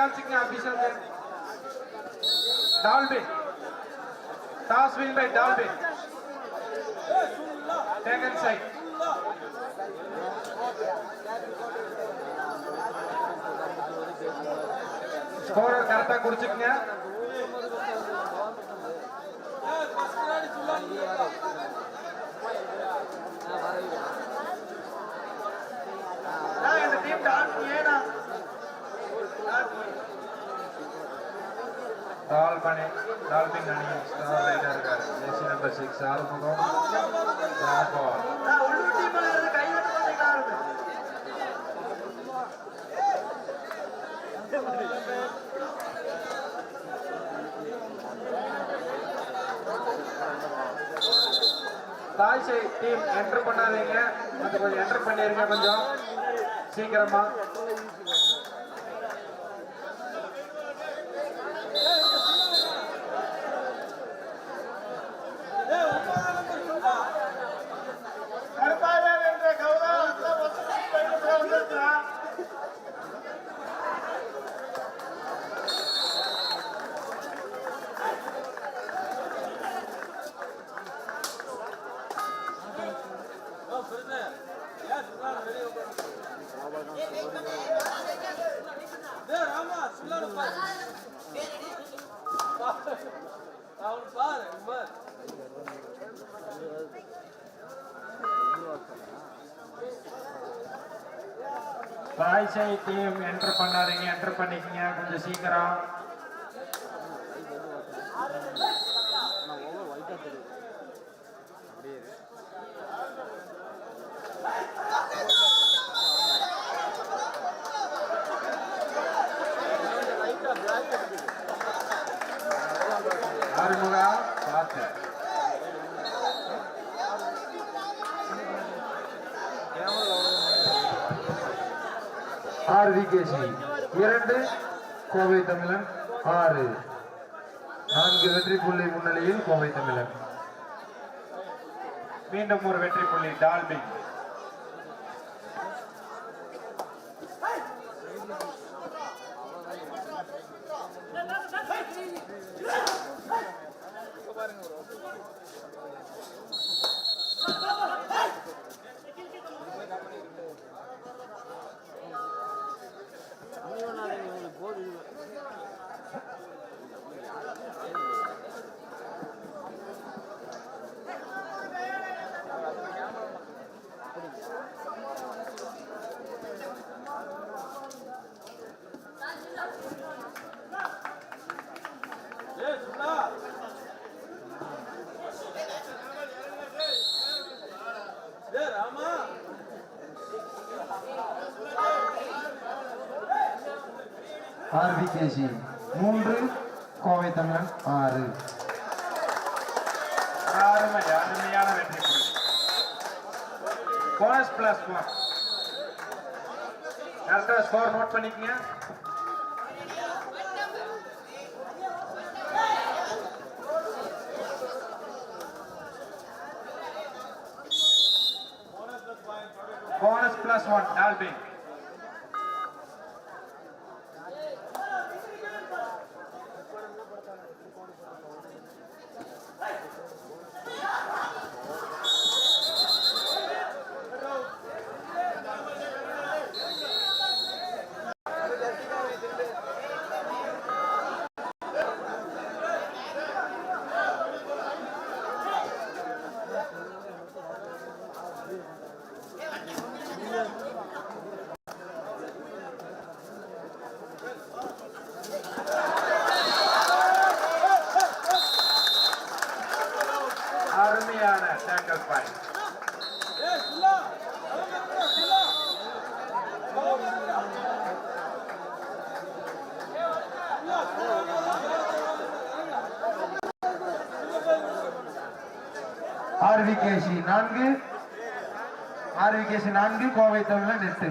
Scorer கை தூக்கி காமிச்சுக்கங்க official dolphin toss win by dolphin taken side scorer கரெக்டா குறிச்சுக்கங்க டால்பனி Dolphin அணி ஸ்டார் ரைடர் இருக்காரு. Jersey number six Arumugam Raghavan உள்ளூர் டீம் என்டர் பண்ணாதீங்க. கொஞ்சம் என்டர் பண்ணிருங்க கொஞ்சம். சீக்கிரமா. தாய்ஸை டீம் என்டர் பண்ணாதீங்க என்டர் பண்ணிக்கங்க. கொஞ்சம் சீக்கிரம். ஆர்விகேசி இரண்டு கோவை தமிழன் ஆறு. நான்கு வெற்றி புள்ளி முன்னிலையில் கோவை தமிழன். மீண்டும் ஒரு வெற்றி புள்ளி டால்பின் ஆர்விகேசி மூன்று கோவை தமிழன் ஆறு. அருமையான வெற்றி. போனஸ் பிளஸ் ஒன் கரெக்டாக ஸ்கோர் நோட் பண்ணிக்கங்க. Bonus plus one Dolphin RVKC நான்கு கோவை தமிழன் எட்டு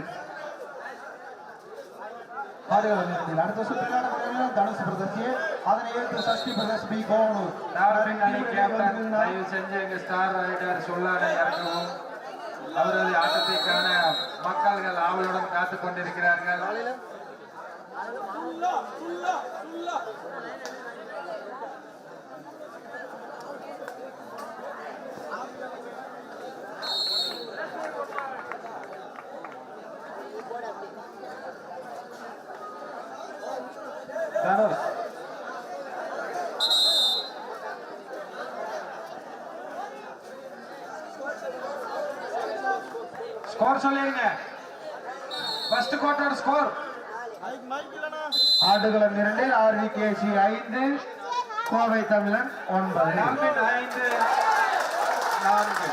ஆடுகளம் நிறுத்தி அடுத்த சுற்றுலான முறையில் தனுசு பிரதர்சியை அதனை ஏற்று சஷ்டி பிரதர்ஸ் பி. கோவனூர் டார்வின் அணி கேப்டன் தயவு செஞ்சு எங்க ஸ்டார் ரைடர் அவரது மக்கள்கள் ஆவலுடன் காத்துக் கொண்டிருக்கிறார்கள். சொல்லிருங்க. First quarter score mic mic இல்லைண்ணா ஆடுகளம் இரண்டில் ஆர்விகேசி ஐந்து கோவை தமிழன் ஒன்பது. ஐந்து நான்கு.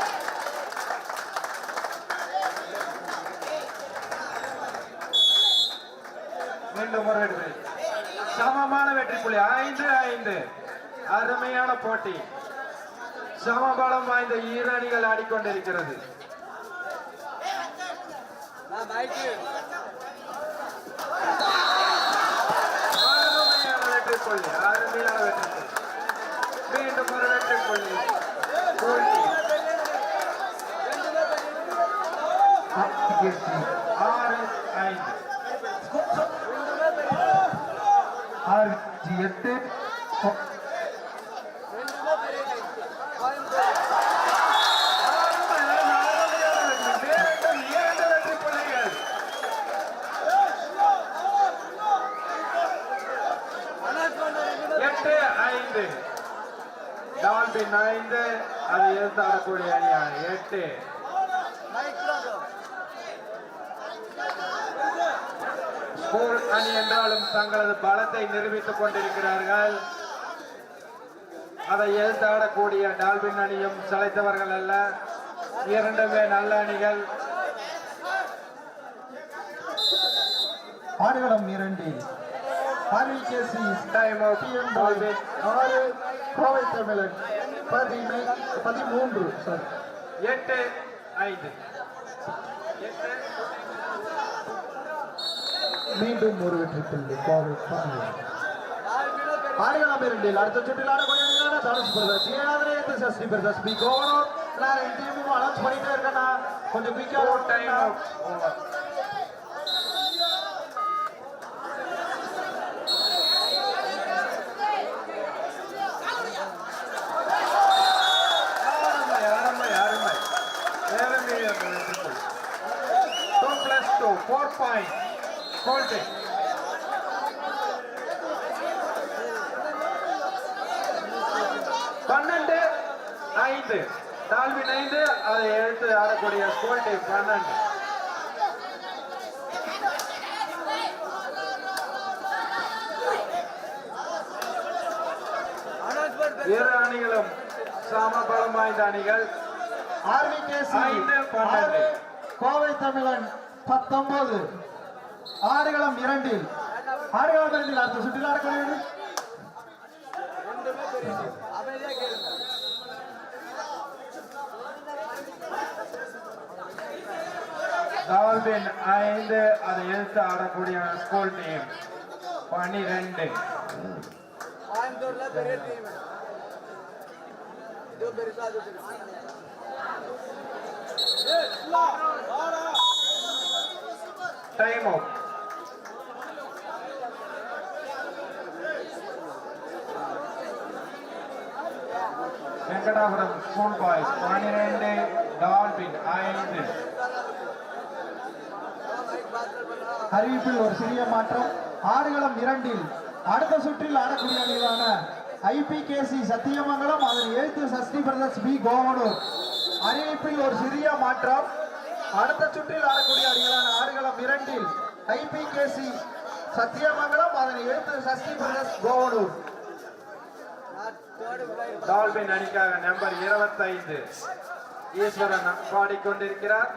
மீண்டும் ஒரு வெற்றி சமமான வெற்றி புள்ளி. ஐந்து ஐந்து. அருமையான போட்டி. சமபலம் வாய்ந்த ஈரணிகள் ஆடிக்கொண்டிருக்கிறது அருமையான வெற்றி புள்ளி அருமையான வெற்றி புள்ளி மீண்டும் ஒரு வெற்றி புள்ளி புள்ளி. ஆறு ஐந்து ஆறு எட்டு இரண்டு வெற்றி புள்ளிகள் எட்டு ஐந்து டால்பின் ஐந்து அது எதிர்த்தாடக்கூடிய அணியான எட்டு ஸ்கூல் அணி என்றாலும் தங்களது பலத்தை நிரூபித்துக் கொண்டிருக்கிறார்கள். அதை எதிர்த்தாடக்கூடிய டால்பின் அணியும் சளைத்தவர்கள் அல்ல. இரண்டுமே நல்ல அணிகள். ஆடுகளம் இரண்டில் ஆறு. கோவை தமிழன். பதினை பதிமூன்று சாரி எட்டு ஐந்து. மீண்டும் ஒரு வெற்றி புள்ளி. கோவை தமிழன் ஆடுகளம் இரண்டில் அடுத்த சுற்றில் ஆடக்கூடிய அணிகளான தனுஷ் பிரதர்ஸ் ஏழாவது ஏற்று சஷ்டி பிரதர்ஸ் பி நான் என் டீமும் அனௌன்ஸ் பண்ணிட்டே இருக்கேண்ணா. கொஞ்சம் குயிக்காக out. Hold it. பன்னெண்டு ஐந்து. டால்வின் ஐந்து அதை எடுத்து ஆடக்கூடிய ஸ்கோல் டைம் பன்னெண்டு. இரு அணிகளும் சமபலம் வாய்ந்த அணிகள். ஐந்து, பன்னெண்டு. கோவை தமிழன். பத்தொன்பது. ஆடுகளம் இரண்டில். ஆடுகளம் இரண்டில் அடுத்த சுற்றில் டால்பின் ஐந்து அதை எடுத்து ஆடக்கூடிய ஸ்கூல் டீம் பனிரெண்டு. பெரிய time out Venkatapuram school boys பன்னிரண்டு டால்பின் ஐந்து அறிவிப்பில் ஒரு சிறிய மாற்றம் ஆடுகளம் இரண்டில் அடுத்த சுற்றில் ஆடக்கூடிய அணிகளான ஐபிகேசி சத்தியமங்கலம் அதன் எழுத்து சஷ்டி பிரதர்ஸ் பி கோவனூர் அறிவிப்பில் ஒரு சிறிய மாற்றம் அடுத்த சுற்றில் ஆடக்கூடிய அணிகளான இரண்டில் ஐபிகேசி சத்தியமங்கலம் அதனை எழுத்து சஷ்டி பிரதர்ஸ் கோவனூர். டால்பின் அணிக்காக நம்பர் இருபத்தைந்து. ஈஸ்வரன் பாடிக்கொண்டிருக்கிறார்.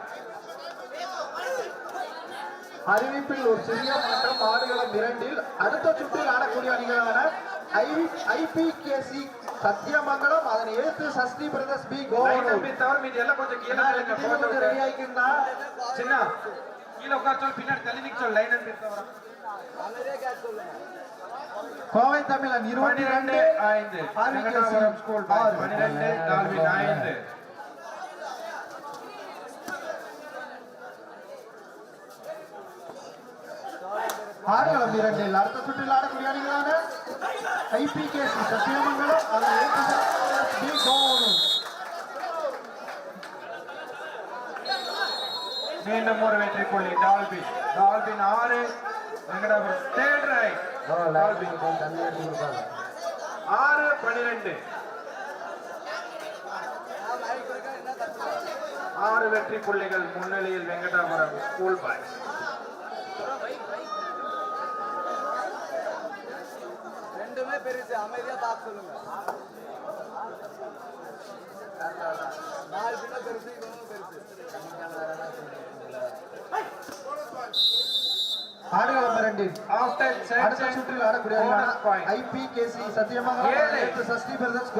அறிவிப்பில் ஒரு சிறிய மாற்றம் ஆடுகளம் இரண்டில் அடுத்த சுற்றில் ஆடக்கூடிய அணிகளான ஐபிகேசி சத்தியமங்கலம் அதனை எழுத்து சஷ்டி பிரதர்ஸ் பி கோவனூர். தவிர மீதி எல்லாம் கொஞ்சம் கீழே ரெடி சின்ன கீழே உட்கார பின்னாடி தள்ளி லைன் கோவை தமிழன் இருபத்தி ரெண்டு ஐந்து. RV Venkatapuram school. பன்னிரெண்டு டால்வின் ஐந்து. ஆடுகளம் இரண்டில் அடுத்த சுற்றில் ஆடக்கூடிய அணிகளான ஐபிகேசி சத்தியமங்கலம் அதனை எழுத்து சஷ்டி பிரதர்ஸ் பி கோவனூர் மீண்டும் ஒரு வெற்றி புள்ளி. டால்பின் டால்பின் ஆறு. வெங்கடாபுரம். தேர்ட் ரைட் டால்பின் ஆறு தப்பு ஆறு வெற்றி புள்ளிகள் முன்னிலையில் வெங்கடாபுரம் ஸ்கூல் பாய்ஸ். ரெண்டுமே பெருசு. அமைதியா பார்க்க சொல்லுங்க. நாலு பெருசு இவனும் பெருசு ஆடுகளம் ஆஃப்டர் அடுத்த சுற்றில் ஆடக்கூடிய ஐபிகேசி எழுத்து சஷ்டி பிரதர்ஸ்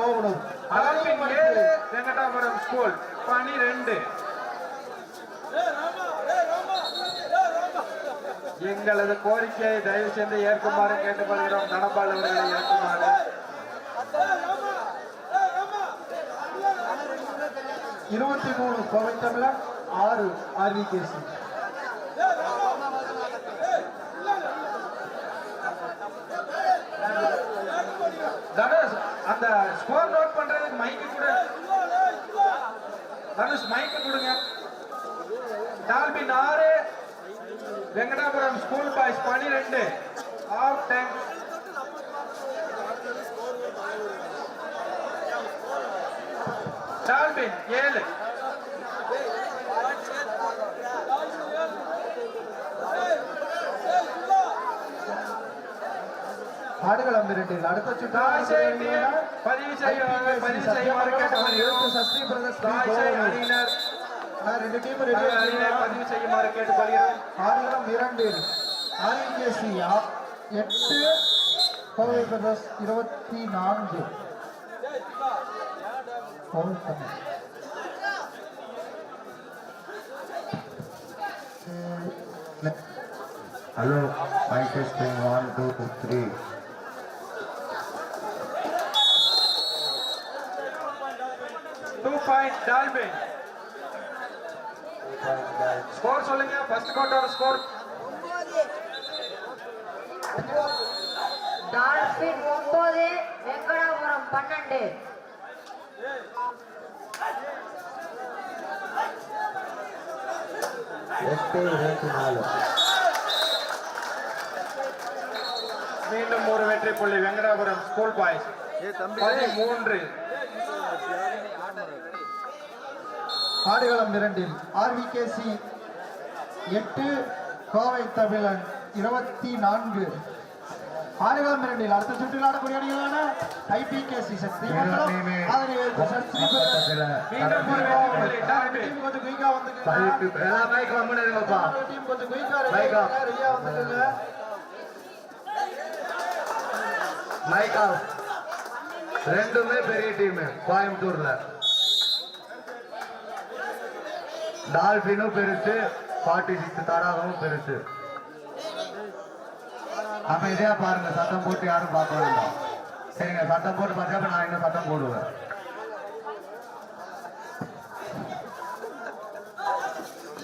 ஏழு வெங்கடாபுரம் ஸ்கூல் பனிரெண்டு. எங்களது கோரிக்கையை தயவு செய்து ஏற்குமாறு கேட்டுக்கொள்கிறோம். நடப்பாளர் அவர்களை ஏற்குமாறு. இருபத்தி மூணு கோவை ஆறு தனுஷ் அந்த ஸ்கோர் நோட் பண்றதுக்கு மைக்கு கூட. தனுஷ் மைக்கு கொடுங்க. டால்பின் ஆறு வெங்கடாபுரம் ஸ்கூல் பாய்ஸ் பனிரெண்டு. ஆஃப் டைம் டால்பின் ஏழு. ஆடுகளம் இரண்டில் அடுத்த சுற்றில் பதிவு செய்ய IPKC பதிவு செய்யுமாறு அதனை எழுத்து சஷ்டி பிரதர்ஸ் தாய்சை அணியினர் ரெண்டு டீம் ரெடி அணியினர் பதிவு செய்யுமாறு கேட்டுக்கொள்கிறோம் ஆடுகளம் இரண்டில் ஆர்விகேசி எட்டு. கோவை பிரதர்ஸ் இருபத்தி நான்கு. Kovai Tamil. Hello, mic testing one, two, three. Two point Dolphin score சொல்லுங்க ஃபர்ஸ்ட் குவார்டர் ஸ்கோர். டால்பின் ஒன்பது வெங்கடாபுரம் பன்னெண்டு. எட்டு இருபத்தி நாலு. மீண்டும் ஒரு வெற்றி புள்ளி வெங்கடாபுரம் ஸ்கூல் பாய்ஸ். பதிமூன்று. ஆடுகளம் இரண்டில் ஆர்விகேசி எட்டு கோவை தமிழன் இருபத்தி நான்கு. ஆடுகளம் இரண்டில் அடுத்த சுற்றில் ஆடக்கூடிய அணிகளான ஐபிகேசி சக்தி இரண்டுமே அதனை எழுத்து சஷ்டி பிரதர்ஸ் மீண்டும் ஒரு வெற்றி புள்ளி டால்பின் டீம் கொஞ்சம் குயிக்கா வந்துக்குங்க. பதினெட்டு எல்லா மைக் கம்முன்னு இருங்கப்பா டீம் கொஞ்சம் குயிக்கா Mic off. ரெடியா வந்துக்குங்க. மைக் ஆஃப் ரெண்டுமே பெரிய டீம் கோயம்புத்தூர்ல. டால்பினும் பெருசு ஃபார்ட்டி சிக்ஸ் தடாகவும் பெருசு. அமைதியா பாருங்க சத்தம் போட்டு யாரும் பார்க்க வேண்டாம். சரிங்க சத்தம் போட்டு பார்த்தா நான் இன்னும் சத்தம் போடுவேன்?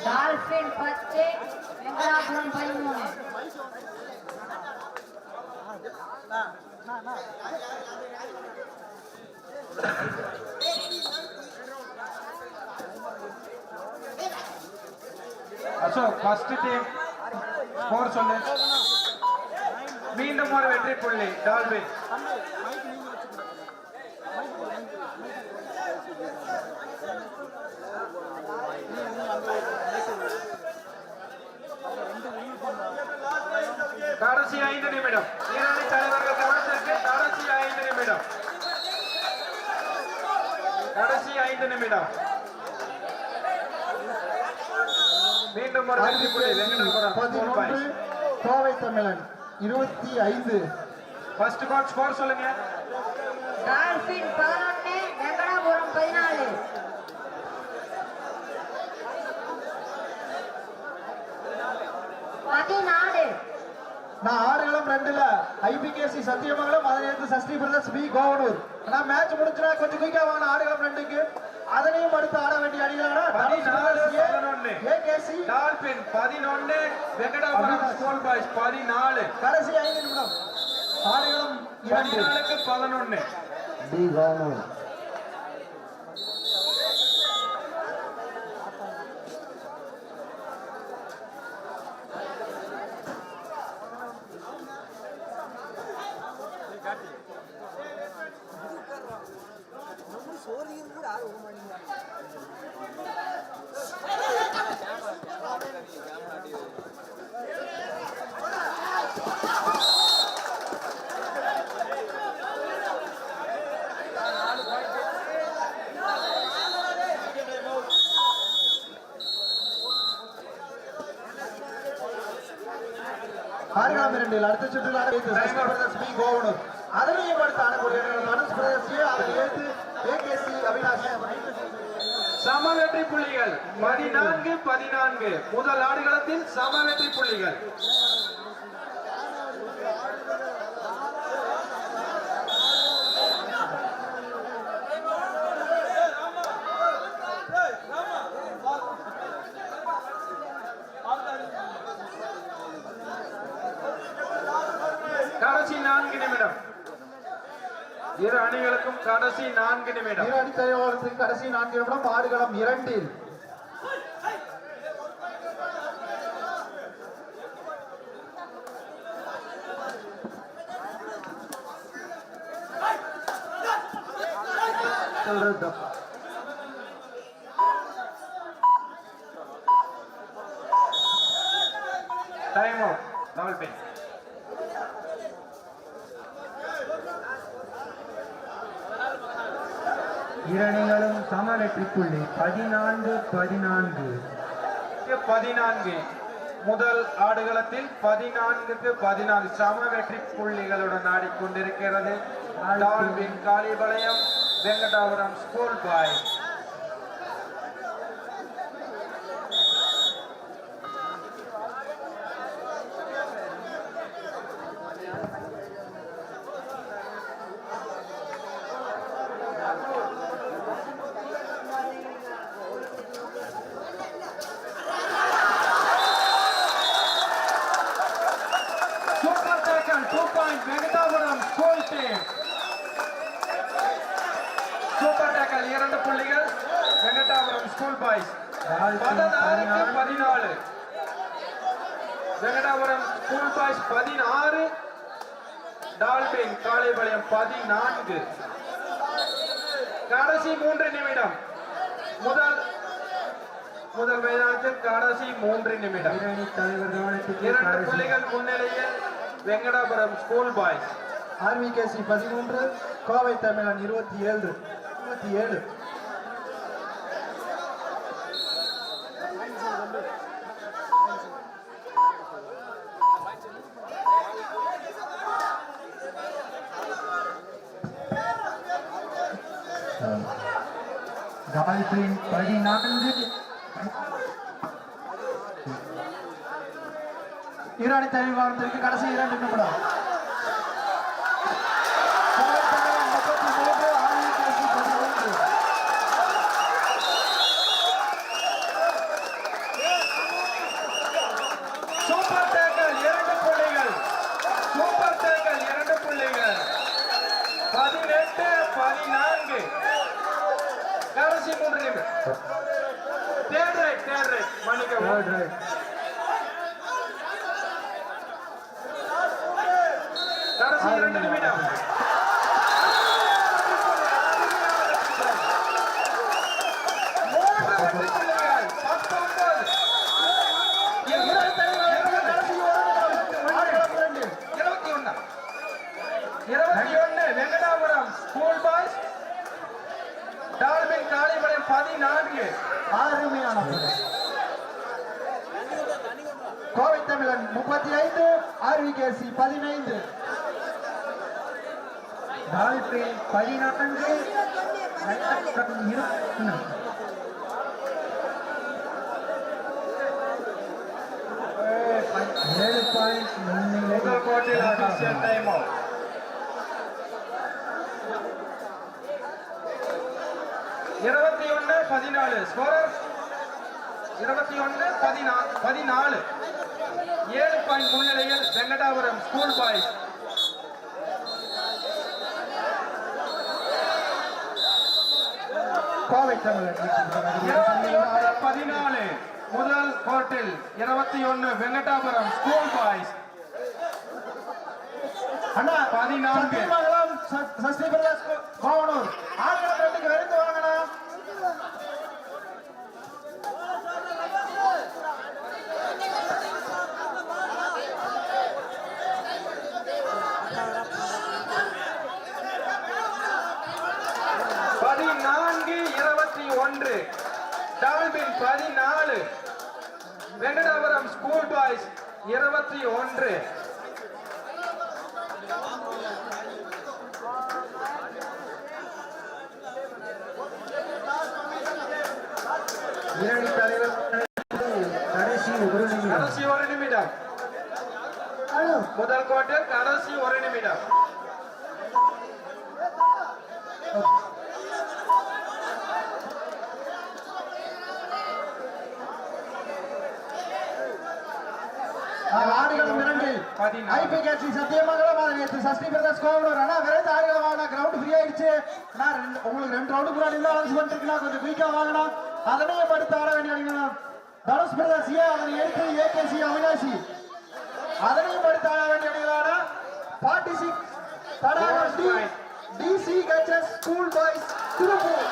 டால்பின் பத்து வெங்கடாபுரம் பதிமூணு. அசோக் ஃபர்ஸ்ட் டீம் ஸ்கோர் சொல்லு. மீண்டும் ஒரு வெற்றி புள்ளி டால்பின் கடைசி ஐந்து நிமிடம். ஈரானி தலைவர்கள் கவனத்திற்கு கடைசி ஐந்து நிமிடம். கடைசி ஐந்து நிமிடம் மீண்டும் ஒரு வெற்றி புள்ளி வெங்கடாபுரம் ஸ்கூல் பதினொன்று கோவை தமிழன் இருபத்தி ஐந்து. ஃபர்ஸ்ட் கோட் ஸ்கோர் சொல்லுங்க. டால்பின் பதினொன்னு வெங்கடாபுரம் பதினாலு. பதினாலு. நான் ஆடுகளம் ரெண்டுல ஐபிகேசி சத்தியமங்கலம் எடுத்து சஷ்டி பிரதர்ஸ் பி கோவனூர். நான் மேட்ச் முடிச்சுனா கொஞ்சம் குயிக்கா வாங்க ஆடுகளம் ரெண்டுக்கு. அதனையும் அடுத்து ஆட வேண்டிய அணிகளான டால்பின் பதினொன்னு வெங்கடாபுரம் ஸ்கூல் பாய்ஸ் பதினாலு. கடைசி ஐந்து நிமிடம். ஆடுகளம் பதினாலுக்கு பதினொன்னு பி கோவனூர் சோழியும் கூட ஆறு போக மாட்டேங்கிறாங்க ஆறுகளம் இரண்டில் அடுத்த சுற்றில் ஆட வைத்து சஷ்டி பிரதர்ஸ் பி கோவனூர் அதனையும் அடுத்து ஆடக்கூடிய அணிகள் தனுஷ் பிரதர்ஸ் ஏ அதனை ஏகேசி அவினாஷ் சம வெற்றி புள்ளிகள். பதினான்கு பதினான்கு. முதல் ஆடுகளத்தில் சம வெற்றி புள்ளிகள் கடைசி நான்கு நிமிடம் இரு அணிகளுக்கும் கடைசி நான்கு நிமிடம் இரு அணி தலைவர்களுக்கு கடைசி நான்கு நிமிடம் ஆடுகளம் இரண்டில் டைம் அவுட் டபுள் பின் இரணிகளும் சம வெற்றி புள்ளி பதினான்கு பதினான்கு. பதினான்கு. முதல் ஆடுகளத்தில் பதினான்குக்கு பதினான்கு சம வெற்றி புள்ளிகளுடன் ஆடிக்கொண்டிருக்கிறது. Dolphin Kalipalayam Venkatapuram school boy super tackle two point Venkatapuram school team super tackle இரண்டு புள்ளிகள் வெங்கடாபுரம் ஸ்கூல் பாய்ஸ் பதினாறுக்கு பதினாலு வெங்கடாபுரம் ஸ்கூல் பாய்ஸ் பதினாறு டால்பின் காளைபாளையம் பதினான்கு கடைசி மூன்று நிமிடம் முதல் முதல் மைதானத்தில் கடைசி மூன்று நிமிடம் இரணி தலைவர் கவனத்துக்கு இரண்டு கடைசி. புள்ளிகள் முன்னிலையில் வெங்கடாபுரம் ஸ்கூல் பாய்ஸ் ஆர்விகேசி பதிமூன்று கோவை தமிழன் இருபத்தி ஏழு இருபத்தி ஏழு டால்பின் பதினான்கு இரு அணி தலைவர்களுக்கு கடைசி இரண்டு நிமிடம் கோவை தமிழன் முப்பத்தி மூன்று ஆர்விகேசி பதிமூன்று சூப்பர் டேக்கல் இரண்டு தலைமை சூப்பர் கடைசி இரண்டு நிமிடம் பதினெட்டு பதினான்கு. கடைசி மூன்று நிமிடம் தேர்ட் ரைட் தேர்ட் ரைட் மன்னிக்கவும் கடைசி இரண்டு நிமிடம் மூன்று வெற்றி புள்ளிகள் பத்தொன்பது இரு அணி தலைவர்களுக்கு கடைசி ஒரு நிமிடம் ஆடுகளம் இரண்டில் இருபத்தி ஒன்று இருபத்தி ஒண்ணு Venkatapuram school boys Dolphin Kalimalaiyam பதினான்கு அருமையான பந்து. கோவை தமிழன் முப்பத்தி ஐந்து ஆர்விகேசி பதினைந்து டால்பின் பதினான்கு வெங்கடாபுரம் இருபத்தி ஏழு பாயிண்ட் முன்னிலை கோட்டில் டைம். இருபத்தி ஒன்று பதினாலு. ஸ்கோரர் இருபத்தி ஒன்று பதினா பதினாலு. ஏழு பாயிண்ட் முன்னிலையில் வெங்கடாபுரம் ஸ்கூல் பாய்ஸ் கோவை தமிழர் பதினாலு முதல் கோட்டில் இருபத்தி ஒன்று வெங்கடாபுரம் ஸ்கூல் பாய்ஸ் அண்ணா பதினான்கு. சத்தியமங்கலம் ச- சஷ்டி பிரதேஷ் கோ- கோவனூர் ரெண்டுக்கு விரைந்து வாங்கண்ணா பதினான்கு இருபத்தி ஒன்று டால்பின் பதினாலு பாய்ஸ் இருபத்தி ஒன்று. இரண்டு தலைவர் கடைசி ஒரு நிமிடம். கடைசி ஒரு நிமிடம். முதல் கோட்டில் கடைசி ஒரு நிமிடம் ஆடுகளம் பதினாலு. ஐபிகேசி சத்தியமங்கலம் நேற்று சஷ்டி பிரதேஷ் கோவனூர் அண்ணா விரைந்து ஆடுகளம் வாங்கினா கிரவுண்ட் ஃப்ரீ ஆயிடுச்சு. நான் ரெண்டு உங்களுக்கு ரெண்டு ரவுண்டு கூட இல்லை கொஞ்சம் குயிக்கா வாங்கினா அதனையும் அடுத்து ஆட வேண்டிய தனுஷ் பிரதேஷ் ஏ அதனை எடுத்து ஏகேசி அவினாசி. அதனையும் அடுத்து ஆட வேண்டிய forty six Thadagam T DC HS school boys Tiruppur.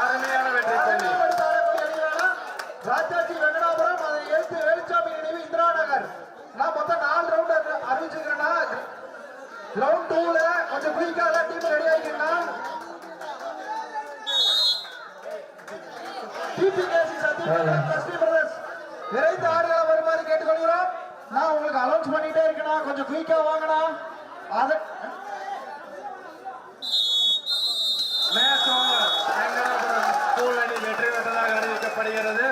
அருமையான வெற்றி புள்ளி அதனையும் அடுத்து ஆடக்கூடிய அணிகளான ராஜாஜி வெங்கடாபுரம் அதை எடுத்து வேலுச்சாமி நினைவு இந்திரா நகர் நான் மொத்தம் நாலு ரவுண்ட் டூல கொஞ்சம் குயிக்கா எல்லா டீம் ரெடி பிரதர்ஸ் விரைந்து ஆடுகள வருமாறு கேட்டுக்கொள்கிறோம். நான் உங்களுக்கு அலௌன்ஸ் பண்ணிட்டே இருக்கேனா? கொஞ்சம் குயிக்கா வாங்கண்ணா. அது மேட்ச் வெற்றி பெற்றதாக அறிவிக்கப்படுகிறது.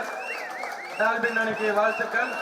டால்பின் அணிக்கு வாழ்த்துக்கள்.